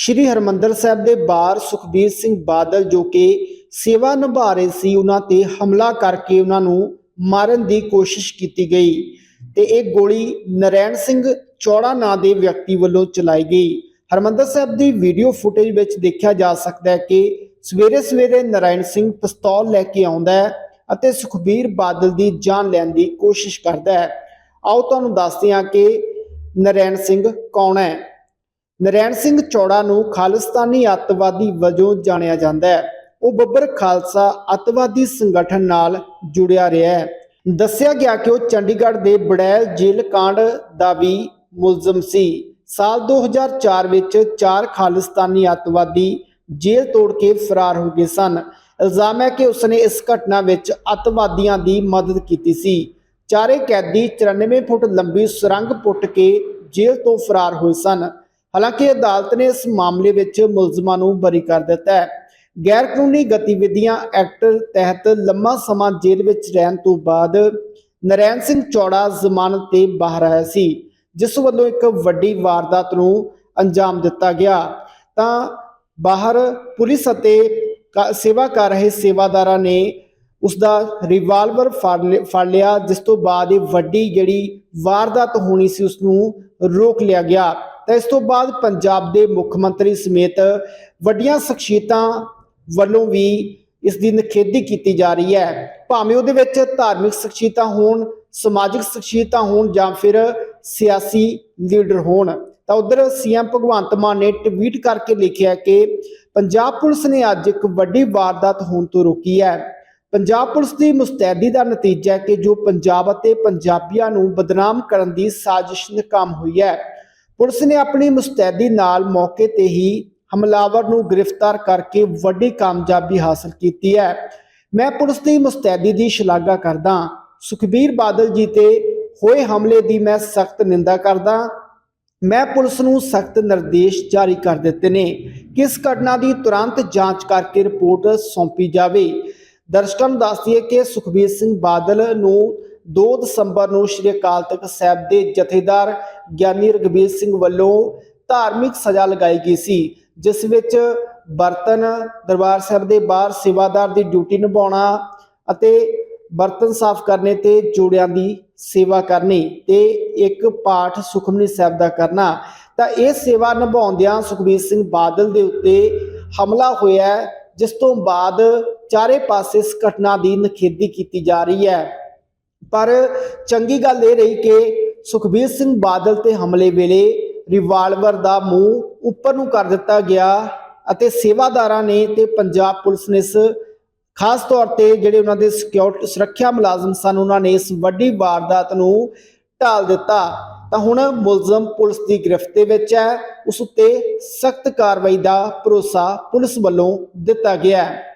ਸ਼੍ਰੀ ਹਰਮੰਦਰ ਸਾਹਿਬ ਦੇ ਬਾਹਰ ਸੁਖਬੀਰ ਸਿੰਘ ਬਾਦਲ ਜੋ ਕਿ ਸੇਵਾ ਨਿਭਾ ਰਹੇ ਸੀ, ਉਹਨਾਂ ਤੇ ਹਮਲਾ ਕਰਕੇ ਉਹਨਾਂ ਨੂੰ ਮਾਰਨ ਦੀ ਕੋਸ਼ਿਸ਼ ਕੀਤੀ ਗਈ ਤੇ ਇਹ ਗੋਲੀ ਨਰੈਣ ਸਿੰਘ ਚੌੜਾ ਨਾਂ ਦੇ ਵਿਅਕਤੀ ਵੱਲੋਂ ਚਲਾਈ ਗਈ। ਹਰਮੰਦਰ ਸਾਹਿਬ ਦੀ ਵੀਡੀਓ ਫੁਟੇਜ ਵਿੱਚ ਦੇਖਿਆ ਜਾ ਸਕਦਾ ਹੈ ਕਿ ਸਵੇਰੇ ਸਵੇਰੇ ਨਰਾਇਣ ਸਿੰਘ ਪਿਸਤੌਲ ਲੈ ਕੇ ਆਉਂਦਾ ਹੈ ਅਤੇ ਸੁਖਬੀਰ ਬਾਦਲ ਦੀ ਜਾਨ ਲੈਣ ਦੀ ਕੋਸ਼ਿਸ਼ ਕਰਦਾ ਹੈ। ਆਓ ਤੁਹਾਨੂੰ ਦੱਸਦੇ ਹਾਂ ਕਿ ਨਰੈਣ ਸਿੰਘ ਕੌਣ ਹੈ। ਨਰੈਣ ਸਿੰਘ ਚੌੜਾ ਨੂੰ ਖਾਲਿਸਤਾਨੀ ਅੱਤਵਾਦੀ ਵਜੋਂ ਜਾਣਿਆ ਜਾਂਦਾ ਹੈ। ਉਹ ਬੱਬਰ ਖਾਲਸਾ ਅੱਤਵਾਦੀ ਸੰਗਠਨ ਨਾਲ ਜੁੜਿਆ ਰਿਹਾ ਹੈ। ਦੱਸਿਆ ਗਿਆ ਕਿ ਉਹ ਚੰਡੀਗੜ੍ਹ ਦੇ ਬੜੈਲ ਜੇਲ੍ਹ ਕਾਂਡ ਦਾ ਵੀ ਮੁਲਜ਼ਮ ਸੀ। ਸਾਲ 2004 ਵਿੱਚ ਚਾਰ ਖਾਲਿਸਤਾਨੀ ਅੱਤਵਾਦੀ ਜੇਲ੍ਹ ਤੋੜ ਕੇ ਫਰਾਰ ਹੋ ਗਏ ਸਨ। ਇਲਜ਼ਾਮ ਹੈ ਕਿ ਉਸਨੇ ਇਸ ਘਟਨਾ ਵਿੱਚ ਅੱਤਵਾਦੀਆਂ ਦੀ ਮਦਦ ਕੀਤੀ ਸੀ। ਚਾਰੇ ਕੈਦੀ 94 ਫੁੱਟ ਲੰਬੀ ਸੁਰੰਗ ਪੁੱਟ ਕੇ ਜੇਲ੍ਹ ਤੋਂ ਫਰਾਰ ਹੋਏ ਸਨ। ਹਾਲਾਂਕਿ ਅਦਾਲਤ ਨੇ ਇਸ ਮਾਮਲੇ ਵਿੱਚ ਮੁਲਜ਼ਮਾਂ ਨੂੰ ਬਰੀ ਕਰ ਦਿੱਤਾ ਹੈ। ਗੈਰ ਕਾਨੂੰਨੀ ਗਤੀਵਿਧੀਆਂ ਐਕਟ ਤਹਿਤ ਲੰਮਾ ਸਮਾਂ ਜੇਲ੍ਹ ਵਿੱਚ ਰਹਿਣ ਤੋਂ ਬਾਅਦ ਨਰੈਣ ਸਿੰਘ ਚੌੜਾ ਜ਼ਮਾਨਤ ਤੇ ਬਾਹਰ ਆਇਆ ਸੀ, ਜਿਸ ਵੱਲੋਂ ਇੱਕ ਵੱਡੀ ਵਾਰਦਾਤ ਨੂੰ ਅੰਜਾਮ ਦਿੱਤਾ ਗਿਆ। ਤਾਂ ਬਾਹਰ ਪੁਲਿਸ ਅਤੇ ਕ- ਸੇਵਾ ਕਰ ਰਹੇ ਸੇਵਾਦਾਰਾਂ ਨੇ ਉਸ ਦਾ ਰਿਵਾਲਵਰ ਫੜ ਲਿ- ਫੜ ਲਿਆ, ਜਿਸ ਤੋਂ ਬਾਅਦ ਇਹ ਵੱਡੀ ਜਿਹੜੀ ਵਾਰਦਾਤ ਹੋਣੀ ਸੀ ਉਸ ਨੂੰ ਰੋਕ ਲਿਆ ਗਿਆ। ਤਾਂ ਇਸ ਤੋਂ ਬਾਅਦ ਪੰਜਾਬ ਦੇ ਮੁੱਖ ਮੰਤਰੀ ਸਮੇਤ ਵੱਡੀਆਂ ਸ਼ਖਸੀਅਤਾਂ ਵੱਲੋਂ ਵੀ ਇਸ ਦੀ ਨਿਖੇਧੀ ਕੀਤੀ ਜਾ ਰਹੀ ਹੈ। ਭਾਵੇਂ ਉਹਦੇ ਵਿੱਚ ਧਾਰਮਿਕ ਸ਼ਖਸੀਅਤਾਂ ਹੋਣ, ਸਮਾਜਿਕ ਸ਼ਖਸੀਅਤਾਂ ਹੋਣ ਜਾਂ ਫਿਰ ਸਿਆਸੀ ਲੀਡਰ ਹੋਣ, ਤਾਂ ਉਧਰ ਸੀਐਮ ਭਗਵੰਤ ਮਾਨ ਨੇ ਟਵੀਟ ਕਰਕੇ ਲਿਖਿਆ ਕਿ ਪੰਜਾਬ ਪੁਲਿਸ ਨੇ ਅੱਜ ਇੱਕ ਵੱਡੀ ਵਾਰਦਾਤ ਹੋਣ ਤੋਂ ਰੋਕੀ ਹੈ। ਪੰਜਾਬ ਪੁਲਿਸ ਦੀ ਮੁਸਤੈਦੀ ਦਾ ਨਤੀਜਾ ਹੈ ਕਿ ਜੋ ਪੰਜਾਬ ਅਤੇ ਪੰਜਾਬੀਆਂ ਨੂੰ ਬਦਨਾਮ ਕਰਨ ਦੀ ਸਾਜ਼ਿਸ਼ ਨਾਕਾਮ ਹੋਈ ਹੈ। ਪੁਲਿਸ ਨੇ ਆਪਣੀ ਮੁਸਤੈਦੀ ਨਾਲ ਮੌਕੇ ਤੇ ਹੀ ਹਮਲਾਵਰ ਨੂੰ ਗ੍ਰਿਫਤਾਰ ਕਰਕੇ ਵੱਡੀ ਕਾਮਯਾਬੀ ਹਾਸਲ ਕੀਤੀ ਹੈ। ਮੈਂ ਪੁਲਿਸ ਦੀ ਮੁਸਤੈਦੀ ਦੀ ਸ਼ਲਾਘਾ ਕਰਦਾ ਸੁਖਬੀਰ ਬਾਦਲ ਜੀ ਤੇ ਹੋਏ ਹਮਲੇ ਦੀ ਮੈਂ ਸਖਤ ਨਿੰਦਾ ਕਰਦਾ ਮੈਂ ਪੁਲਿਸ ਨੂੰ ਸਖਤ ਨਿਰਦੇਸ਼ ਜਾਰੀ ਕਰ ਦਿੱਤੇ ਨੇ। ਕਿ ਇਸ ਘਟਨਾ ਦੀ ਤੁਰੰਤ ਜਾਂਚ ਕਰਕੇ ਰਿਪੋਰਟ ਸੌਂਪੀ ਜਾਵੇ। ਦਰਸ਼ਕਾਂ ਨੂੰ ਦੱਸਦੀਏ ਕਿ ਸੁਖਬੀਰ ਸਿੰਘ ਬਾਦਲ ਨੂੰ 2 ਦਸੰਬਰ ਨੂੰ ਸ਼੍ਰੀ ਅਕਾਲ ਤਖਤ ਸਾਹਿਬ ਦੇ ਜਥੇਦਾਰ ਗਿਆਨੀ ਰਗਵੀਰ ਸਿੰਘ ਵੱਲੋਂ ਧਾਰਮਿਕ ਸਜ਼ਾ ਲਗਾਈ ਗਈ ਸੀ, ਜਿਸ ਵਿੱਚ ਬਰਤਨ ਦਰਬਾਰ ਸਾਹਿਬ ਦੇ ਬਾਹਰ ਸੇਵਾਦਾਰ ਦੀ ਡਿਊਟੀ ਨਿਭਾਉਣਾ ਅਤੇ ਬਰਤਨ ਸਾਫ਼ ਕਰਨੇ ਤੇ ਜੋੜਿਆਂ ਦੀ ਸੇਵਾ ਕਰਨੀ ਤੇ ਇੱਕ ਪਾਠ ਸੁਖਮਨੀ ਸਾਹਿਬ ਦਾ ਕਰਨਾ। ਤਾਂ ਇਹ ਸੇਵਾ ਨਿਭਾਉਂਦਿਆਂ ਸੁਖਬੀਰ ਸਿੰਘ ਬਾਦਲ ਦੇ ਉੱਤੇ ਹਮਲਾ ਹੋਇਆ ਜਿਸ ਤੋਂ ਬਾਅਦ ਚਾਰੇ ਪਾਸੇ ਇਸ ਘਟਨਾ ਦੀ ਨਿਖੇਧੀ ਕੀਤੀ ਜਾ ਰਹੀ ਹੈ। ਪਰ ਚੰਗੀ ਗੱਲ ਇਹ ਰਹੀ ਕਿ ਸੁਖਬੀਰ ਸਿੰਘ ਬਾਦਲ ਤੇ ਹਮਲੇ ਵੇਲੇ ਰਿਵਾਲਵਰ ਦਾ ਮੂੰਹ ਉੱਪਰ ਨੂੰ ਕਰ ਦਿੱਤਾ ਗਿਆ ਅਤੇ ਸੇਵਾਦਾਰਾਂ ਨੇ ਤੇ ਪੰਜਾਬ ਪੁਲਿਸ ਨੇ ਇਸ ਖਾਸ ਤੌਰ ਤੇ ਜਿਹੜੇ ਉਹਨਾਂ ਦੇ ਸਿਕਿਉਰਿਟੀ ਸੁਰੱਖਿਆ ਮੁਲਾਜ਼ਮ ਸਨ, ਉਹਨਾਂ ਨੇ ਇਸ ਵੱਡੀ ਵਾਰਦਾਤ ਨੂੰ ਢਾਲ ਦਿੱਤਾ। ਤਾਂ ਹੁਣ ਮੁਲਜ਼ਮ ਪੁਲਿਸ ਦੀ ਗ੍ਰਿਫਤ ਵਿੱਚ ਹੈ, ਉਸ ਉੱਤੇ ਸਖਤ ਕਾਰਵਾਈ ਦਾ ਭਰੋਸਾ ਪੁਲਿਸ ਵੱਲੋਂ ਦਿੱਤਾ ਗਿਆ ਹੈ।